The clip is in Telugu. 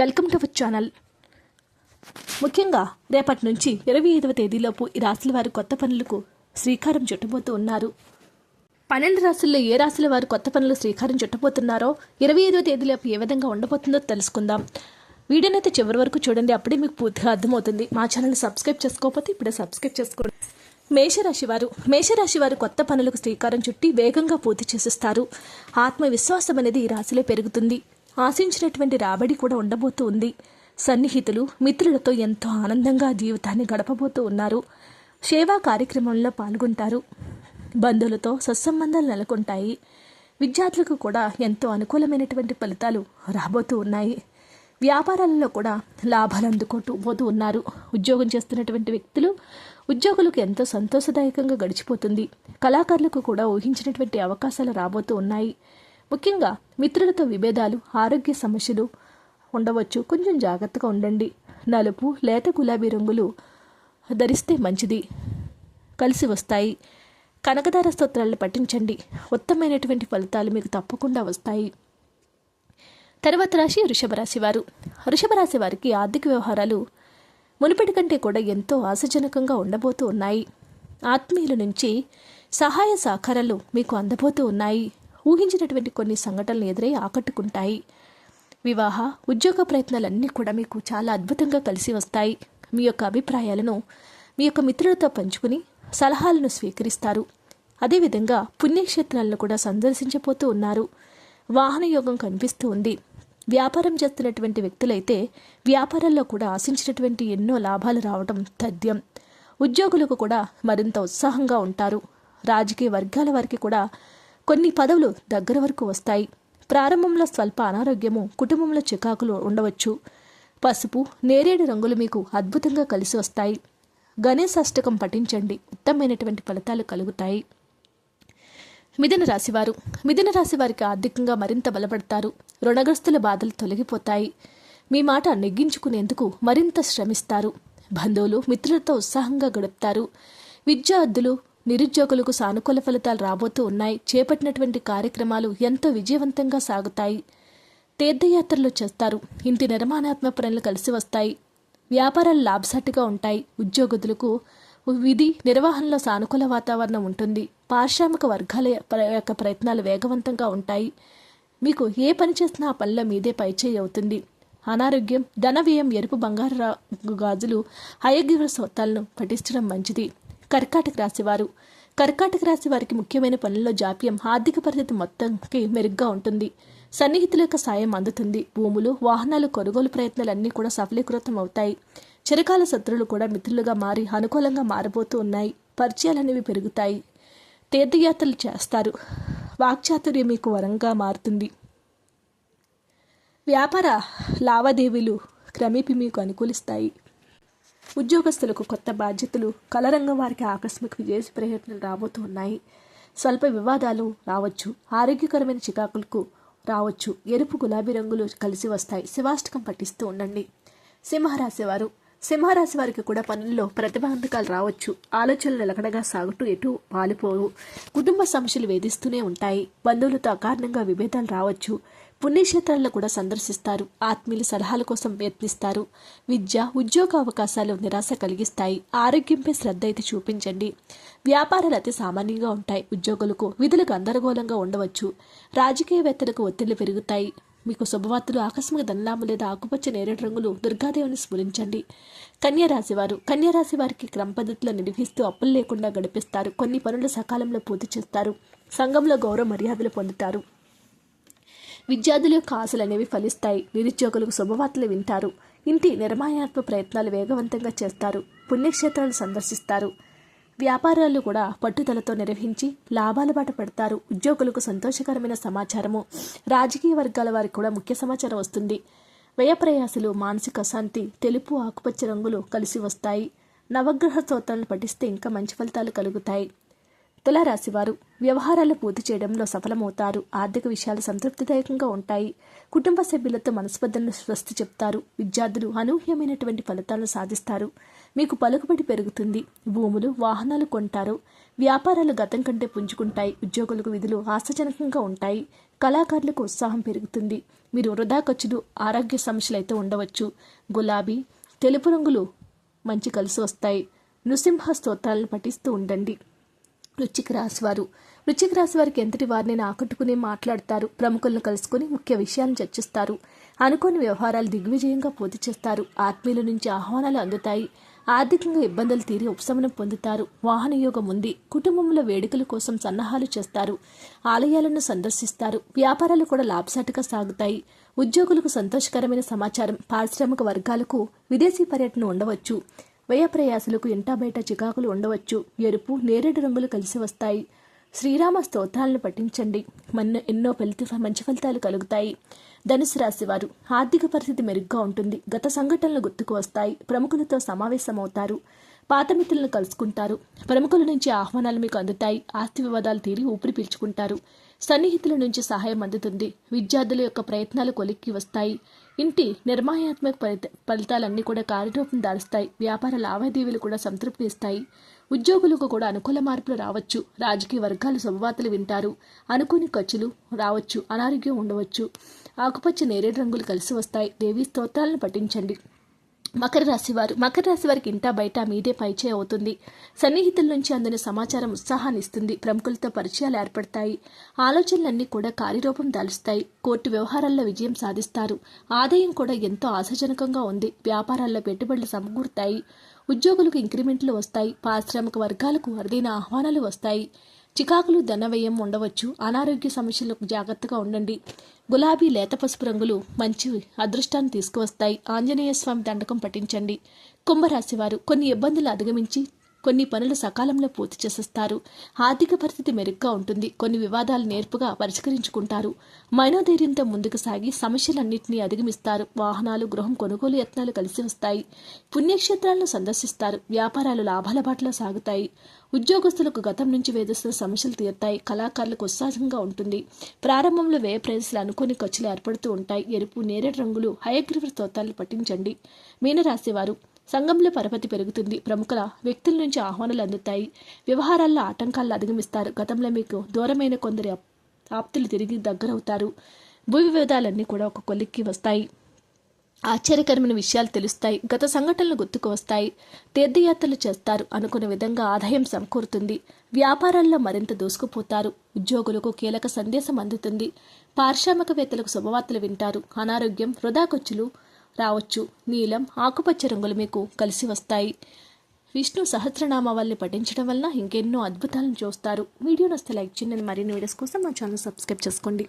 Welcome to our channel. ముఖ్యంగా రేపటి నుంచి ఇరవై ఐదవ తేదీలోపు ఈ రాశుల వారు కొత్త పనులకు శ్రీకారం చుట్టబోతూ ఉన్నారు. పన్నెండు రాశుల్లో ఏ రాశుల వారు కొత్త పనులు శ్రీకారం చుట్టబోతున్నారో ఇరవై ఐదవ తేదీలోపు ఏ విధంగా ఉండబోతుందో తెలుసుకుందాం. వీడియోనైతే చివరి వరకు చూడండి అప్పుడే మీకు పూర్తిగా అర్థమవుతుంది. మా ఛానల్ సబ్స్క్రైబ్ చేసుకోకపోతే ఇప్పుడే సబ్స్క్రైబ్ చేసుకోండి. మేషరాశి వారు మేషరాశి వారు కొత్త పనులకు శ్రీకారం చుట్టి వేగంగా పూర్తి చేసేస్తారు. ఆత్మవిశ్వాసం అనేది ఈ రాశిలో పెరుగుతుంది. ఆశించినటువంటి రాబడి కూడా ఉండబోతూ ఉంది సన్నిహితులు మిత్రులతో ఎంతో ఆనందంగా జీవితాన్ని గడపబోతూ ఉన్నారు. సేవా కార్యక్రమంలో పాల్గొంటారు. బంధువులతో సత్సంబంధాలు నెలకొంటాయి. విద్యార్థులకు కూడా ఎంతో అనుకూలమైనటువంటి ఫలితాలు రాబోతూ ఉన్నాయి. వ్యాపారాలలో కూడా లాభాలు అందుకోటూ పోతూ ఉన్నారు. ఉద్యోగం చేస్తున్నటువంటి వ్యక్తులు ఉద్యోగులకు ఎంతో సంతోషదాయకంగా గడిచిపోతుంది. కళాకారులకు కూడా ఊహించినటువంటి అవకాశాలు రాబోతూ ఉన్నాయి. ముఖ్యంగా మిత్రులతో విభేదాలు ఆరోగ్య సమస్యలు ఉండవచ్చు. కొంచెం జాగ్రత్తగా ఉండండి. నలుపు లేత గులాబీ రంగులు ధరిస్తే మంచిది. కలిసి వస్తాయి. కనకదార స్తోత్రాలను పఠించండి. ఉత్తమమైనటువంటి ఫలితాలు మీకు తప్పకుండా వస్తాయి. తర్వాత రాశి వృషభ రాశి వారు. వృషభ రాశి వారికి ఆర్థిక వ్యవహారాలు మునుపటి కంటే కూడా ఎంతో ఆశాజనకంగా ఉండబోతూ ఉన్నాయి. ఆత్మీయుల నుంచి సహాయ సహకారాలు మీకు అందబోతూ ఉన్నాయి. ఊహించినటువంటి కొన్ని సంఘటనలు ఎదురై ఆకట్టుకుంటాయి. వివాహ ఉద్యోగ ప్రయత్నాలన్నీ కూడా మీకు చాలా అద్భుతంగా కలిసి వస్తాయి. మీ యొక్క అభిప్రాయాలను మీ యొక్క మిత్రులతో పంచుకుని సలహాలను స్వీకరిస్తారు. అదేవిధంగా పుణ్యక్షేత్రాలను కూడా సందర్శించబోతూ ఉన్నారు. వాహన యోగం కనిపిస్తూ ఉంది. వ్యాపారం చేస్తున్నటువంటి వ్యక్తులైతే వ్యాపారాల్లో కూడా ఆశించినటువంటి ఎన్నో లాభాలు రావడం తథ్యం. ఉద్యోగులకు కూడా మరింత ఉత్సాహంగా ఉంటారు. రాజకీయ వర్గాల వారికి కూడా కొన్ని పదవులు దగ్గర వరకు వస్తాయి. ప్రారంభంలో స్వల్ప అనారోగ్యము కుటుంబంలో చికాకులు ఉండవచ్చు. పసుపు నేరేడు రంగులు మీకు అద్భుతంగా కలిసి వస్తాయి. గణేశ అష్టకం పఠించండి. ఉత్తమమైనటువంటి ఫలితాలు కలుగుతాయి. మిథున రాశివారు. మిథున రాశి వారికి ఆర్థికంగా మరింత బలపడతారు. రుణగ్రస్తుల బాధలు తొలగిపోతాయి. మీ మాట నెగ్గించుకునేందుకు మరింత శ్రమిస్తారు. బంధువులు మిత్రులతో ఉత్సాహంగా గడుపుతారు. విద్యార్థులు నిరుద్యోగులకు సానుకూల ఫలితాలు రాబోతూ ఉన్నాయి. చేపట్టినటువంటి కార్యక్రమాలు ఎంతో విజయవంతంగా సాగుతాయి. తీర్థయాత్రలు చేస్తారు. ఇంటి నిర్మాణాత్మక పనులు కలిసి వస్తాయి. వ్యాపారాలు లాభసాటిగా ఉంటాయి. ఉద్యోగులకు విధి నిర్వహణలో సానుకూల వాతావరణం ఉంటుంది. పారిశ్రామిక వర్గాల యొక్క ప్రయత్నాలు వేగవంతంగా ఉంటాయి. మీకు ఏ పని చేసినా ఆ పనిలో మీదే పైచేయి అవుతుంది. అనారోగ్యం ధన వ్యయం ఎరుపు బంగారు గాజులు అయోగ్య సొత్తాలను పఠించడం మంచిది. కర్కాటక రాశివారు కర్కాటక రాశి వారికి ముఖ్యమైన పనుల్లో జాప్యం ఆర్థిక పరిస్థితి మొత్తంకి మెరుగ్గా ఉంటుంది. సన్నిహితుల యొక్క సాయం అందుతుంది. భూములు వాహనాలు కొనుగోలు ప్రయత్నాలన్నీ కూడా సఫలీకృతం అవుతాయి. చిరకాల శత్రువులు కూడా మిత్రులుగా మారి అనుకూలంగా మారబోతూ ఉన్నాయి. పరిచయాలనేవి పెరుగుతాయి. తీర్థయాత్రలు చేస్తారు. వాక్చాతుర్యం మీకు వరంగా మారుతుంది. వ్యాపార లావాదేవీలు క్రమేపీ మీకు అనుకూలిస్తాయి. ఉద్యోగస్తులకు కొత్త బాధ్యతలు కలరంగం వారికి ఆకస్మిక విదేశీ ప్రయత్నాలు రాబోతున్నాయి. స్వల్ప వివాదాలు రావచ్చు ఆరోగ్యకరమైన చికాకులకు రావచ్చు ఎరుపు గులాబీ రంగులు కలిసి వస్తాయి. శివాష్టకం పఠిస్తూ ఉండండి. సింహరాశి వారు సింహరాశి వారికి కూడా పనుల్లో ప్రతిబంధకాలు రావచ్చు. ఆలోచనలు నిలకడగా సాగుతూ ఎటు పాలిపోవు కుటుంబ సమస్యలు వేధిస్తూనే ఉంటాయి. బంధువులతో అకారణంగా విభేదాలు రావచ్చు. పుణ్యక్షేత్రాలను కూడా సందర్శిస్తారు. ఆత్మీయుల సలహాల కోసం ప్రయత్నిస్తారు విద్య ఉద్యోగ అవకాశాలు నిరాశ కలిగిస్తాయి. ఆరోగ్యంపై శ్రద్ధ అయితే చూపించండి. వ్యాపారాలు అతి సామాన్యంగా ఉంటాయి. ఉద్యోగులకు విధులకు గందరగోళంగా ఉండవచ్చు. రాజకీయవేత్తలకు ఒత్తిళ్ళు పెరుగుతాయి. మీకు శుభవార్తలు ఆకస్మిక దన్నాము లేదా ఆకుపచ్చ నేరేడు రంగులు దుర్గాదేవిని స్మరించండి కన్యారాశివారు కన్యారాశి కన్యరాశి వారికి క్రమ పద్ధతిలో నిర్వహిస్తూ అప్పులు లేకుండా గడిపిస్తారు. కొన్ని పనులు సకాలంలో పూర్తి చేస్తారు. సంఘంలో గౌరవ మర్యాదలు పొందుతారు. విద్యార్థుల యొక్క ఆశలు అనేవి ఫలిస్తాయి. నిరుద్యోగులకు శుభవార్తలు వింటారు. ఇంటి నిర్మాణాత్మక ప్రయత్నాలు వేగవంతంగా చేస్తారు. పుణ్యక్షేత్రాలు సందర్శిస్తారు. వ్యాపారాలు కూడా పట్టుదలతో నిర్వహించి లాభాల బాట పడతారు. ఉద్యోగులకు సంతోషకరమైన సమాచారము. రాజకీయ వర్గాల వారికి కూడా ముఖ్య సమాచారం వస్తుంది. వ్యయప్రయాసలు మానసిక అశాంతి తెలుపు ఆకుపచ్చ రంగులు కలిసి వస్తాయి. నవగ్రహ స్తోత్రాలను పఠిస్తే ఇంకా మంచి ఫలితాలు కలుగుతాయి. తులారాశివారు వ్యవహారాలు పూర్తి చేయడంలో సఫలమవుతారు. ఆర్థిక విషయాలు సంతృప్తిదాయకంగా ఉంటాయి. కుటుంబ సభ్యులతో మనస్పర్ధలను స్వస్తి చెప్తారు. విద్యార్థులు అనూహ్యమైనటువంటి ఫలితాలను సాధిస్తారు. మీకు పలుకుబడి పెరుగుతుంది. భూములు వాహనాలు కొంటారు. వ్యాపారాలు గతం కంటే పుంజుకుంటాయి. ఉద్యోగులకు విధులు ఆశాజనకంగా ఉంటాయి. కళాకారులకు ఉత్సాహం పెరుగుతుంది. మీరు వృధా ఖర్చులు ఆరోగ్య సమస్యలు అయితే ఉండవచ్చు. గులాబీ తెలుపు రంగులు మంచి కలిసి వస్తాయి. నృసింహ స్తోత్రాలను పఠిస్తూ ఉండండి. వృచ్చిక రాశివారు. వృచ్చిక రాశి వారికి ఎంతటి వారిని ఆకట్టుకుని మాట్లాడతారు. ప్రముఖులను కలుసుకుని ముఖ్య విషయాలను చర్చిస్తారు. అనుకోని వ్యవహారాలు దిగ్విజయంగా పూర్తి చేస్తారు. ఆత్మీయుల నుంచి ఆహ్వానాలు అందుతాయి. ఆర్థికంగా ఇబ్బందులు తీరి ఉపశమనం పొందుతారు. వాహన యోగం ఉంది. కుటుంబంలో వేడుకల కోసం సన్నాహాలు చేస్తారు. ఆలయాలను సందర్శిస్తారు. వ్యాపారాలు కూడా లాభసాటిగా సాగుతాయి. ఉద్యోగులకు సంతోషకరమైన సమాచారం. పారిశ్రామిక వర్గాలకు విదేశీ పర్యటన ఉండవచ్చు. వ్యయ ప్రయాసలకు ఇంటా బయట చికాకులు ఉండవచ్చు. ఎరుపు నేరేడు రంగులు కలిసి వస్తాయి. శ్రీరామ స్తోత్రాలను పఠించండి. మన్ను ఎన్నో ఫలిత మంచి ఫలితాలు కలుగుతాయి. ధనుసు రాశివారు ఆర్థిక పరిస్థితి మెరుగ్గా ఉంటుంది. గత సంఘటనలు గుర్తుకు వస్తాయి. ప్రముఖులతో సమావేశమవుతారు. పాత మిత్రులను కలుసుకుంటారు. ప్రముఖుల నుంచి ఆహ్వానాలు మీకు అందుతాయి. ఆస్తి వివాదాలు తీరి ఊపిరి పీల్చుకుంటారు. సన్నిహితుల నుంచి సహాయం అందుతుంది. విద్యార్థుల యొక్క ప్రయత్నాలు కొలిక్కి వస్తాయి. ఇంటి నిర్మాణాత్మక ఫలిత ఫలితాలన్నీ కూడా కార్యరూపం దాలుస్తాయి వ్యాపార లావాదేవీలు కూడా సంతృప్తి ఇస్తాయి. ఉద్యోగులకు కూడా అనుకూల మార్పులు రావచ్చు. రాజకీయ వర్గాలు శుభవార్తలు వింటారు. అనుకోని ఖర్చులు రావచ్చు. అనారోగ్యం ఉండవచ్చు. ఆకుపచ్చ నేరేడు రంగులు కలిసి వస్తాయి. దేవీ స్తోత్రాలను పఠించండి. మకర రాశి వారు. మకర రాశి వారికి ఇంటా బయట మీదే పైచే అవుతుంది. సన్నిహితుల నుంచి అందిన సమాచారం ఉత్సాహాన్ని ఇస్తుంది. ప్రముఖులతో పరిచయాలు ఏర్పడతాయి. ఆలోచనలన్నీ కూడా కార్యరూపం దాలుస్తాయి. కోర్టు వ్యవహారాల్లో విజయం సాధిస్తారు. ఆదాయం కూడా ఎంతో ఆశాజనకంగా ఉంది. వ్యాపారాల్లో పెట్టుబడులు సమకూరుతాయి. ఉద్యోగులకు ఇంక్రిమెంట్లు వస్తాయి. పారిశ్రామిక వర్గాలకు అరుదైన ఆహ్వానాలు వస్తాయి. చికాకులు ధనవ్యయం ఉండవచ్చు. అనారోగ్య సమస్యలకు జాగ్రత్తగా ఉండండి. గులాబీ లేత పసుపు రంగులు మంచి అదృష్టాన్ని తీసుకువస్తాయి. ఆంజనేయ స్వామి దండకం పఠించండి. కుంభరాశి వారు కొన్ని ఇబ్బందులు అధిగమించి కొన్ని పనులు సకాలంలో పూర్తి చేసేస్తారు. ఆర్థిక పరిస్థితి మెరుగ్గా ఉంటుంది. కొన్ని వివాదాలు నేర్పుగా పరిష్కరించుకుంటారు. మైనోధైర్యంతో ముందుకు సాగి సమస్యలన్నింటినీ అధిగమిస్తారు. వాహనాలు గృహం కొనుగోలు యత్నాలు కలిసి వస్తాయి. పుణ్యక్షేత్రాలను సందర్శిస్తారు. వ్యాపారాలు లాభాల బాటలో సాగుతాయి. ఉద్యోగస్తులకు గతం నుంచి వేధిస్తున్న సమస్యలు తీరుతాయి. కళాకారులకు ఉత్సాహంగా ఉంటుంది. ప్రారంభంలో వ్యయ ప్రదేశాలు అనుకోని ఖర్చులు ఏర్పడుతూ ఉంటాయి. ఎరుపు నేరేడు రంగులు హయగ్రీవ స్తోత్రాలు పఠించండి. మీన రాసేవారు సంఘంలో పరపతి పెరుగుతుంది. ప్రముఖుల వ్యక్తుల నుంచి ఆహ్వానాలు అందుతాయి. వ్యవహారాల్లో ఆటంకాలు అధిగమిస్తారు. గతంలో మీకు దూరమైన కొందరి ఆప్- ఆప్తులు తిరిగి దగ్గరవుతారు. భూ వివాదాలన్నీ కూడా ఒక కొలిక్కి వస్తాయి. ఆశ్చర్యకరమైన విషయాలు తెలుస్తాయి. గత సంఘటనలు గుర్తుకు వస్తాయి. తీర్థయాత్రలు చేస్తారు. అనుకున్న విధంగా ఆదాయం సమకూరుతుంది. వ్యాపారాల్లో మరింత దూసుకుపోతారు. ఉద్యోగులకు కీలక సందేశం అందుతుంది. పారిశ్రామికవేత్తలకు శుభవార్తలు వింటారు. అనారోగ్యం వృధా ఖర్చులు రావచ్చు. నీలం ఆకుపచ్చ రంగులు మీకు కలిసి వస్తాయి. విష్ణు సహస్రనామావల్ని పఠించడం వలన ఇంకెన్నో అద్భుతాలను చూస్తారు. వీడియో నస్తే లైక్ చేయండి. మరిన్ని వీడియోస్ కోసం మా ఛానల్ సబ్స్క్రైబ్ చేసుకోండి.